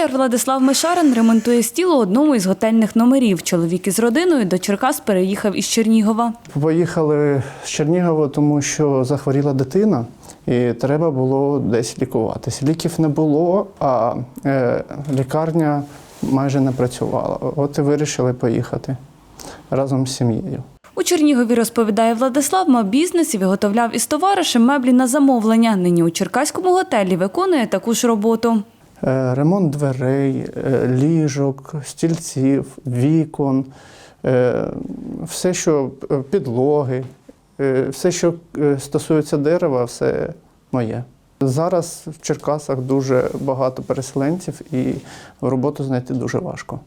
Столяр Владислав Мишарин ремонтує стіл у одному із готельних номерів. Чоловік із родиною до Черкас переїхав із Чернігова. Поїхали з Чернігова, тому що захворіла дитина, і треба було десь лікуватися. Ліків не було, а е, лікарня майже не працювала. От і вирішили поїхати разом з сім'єю. У Чернігові розповідає Владислав, мав бізнес і виготовляв із товаришем меблі на замовлення. Нині у Черкаському готелі виконує таку ж роботу. Е, Ремонт дверей, е, ліжок, стільців, вікон, е, все, що підлоги, все, що стосується дерева, все моє. Зараз в Черкасах дуже багато переселенців і роботу знайти дуже важко.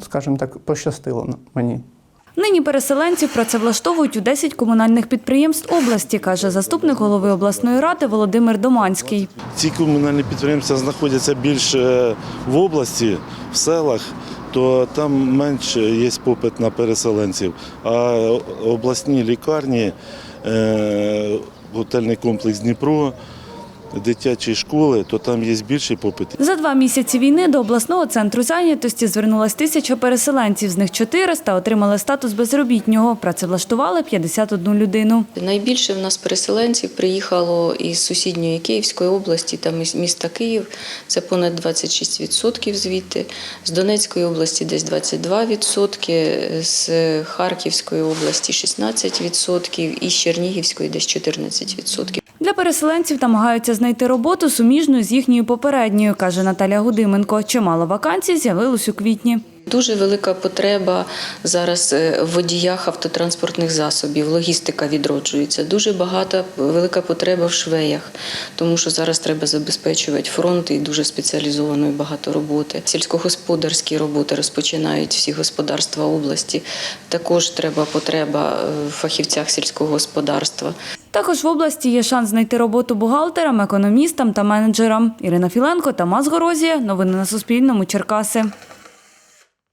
Скажімо так, пощастило мені. Нині переселенців працевлаштовують у 10 комунальних підприємств області, каже заступник голови обласної ради Володимир Доманський. Ці комунальні підприємства знаходяться більше в області, в селах, то там менше є попит на переселенців. А обласні лікарні, е, готельний комплекс Дніпро, дитячі школи, то там є більший попит. За два місяці війни до обласного центру зайнятості звернулась тисяча переселенців. З них 400 отримали статус безробітнього. Працевлаштували 51 людину. Найбільше в нас переселенців приїхало із сусідньої Київської області, там із міста Київ, це понад 26% звідти, з Донецької області десь 22%, з Харківської області 16% і з Чернігівської десь 14%. Переселенців намагаються знайти роботу суміжну з їхньою попередньою, каже Наталя Гудименко. Чимало вакансій з'явилось у квітні. Дуже велика потреба зараз е, в водіях автотранспортних засобів. Логістика відроджується. Дуже багата велика потреба в швеях, тому що зараз треба забезпечувати фронт і дуже спеціалізованої багато роботи. Сільськогосподарські роботи розпочинають всі господарства області. Також треба потреба е, в фахівцях сільського господарства. Також в області є шанс знайти роботу бухгалтерам, економістам та менеджерам. Ірина Філенко, Тамас Горозія. Новини на Суспільному. Черкаси.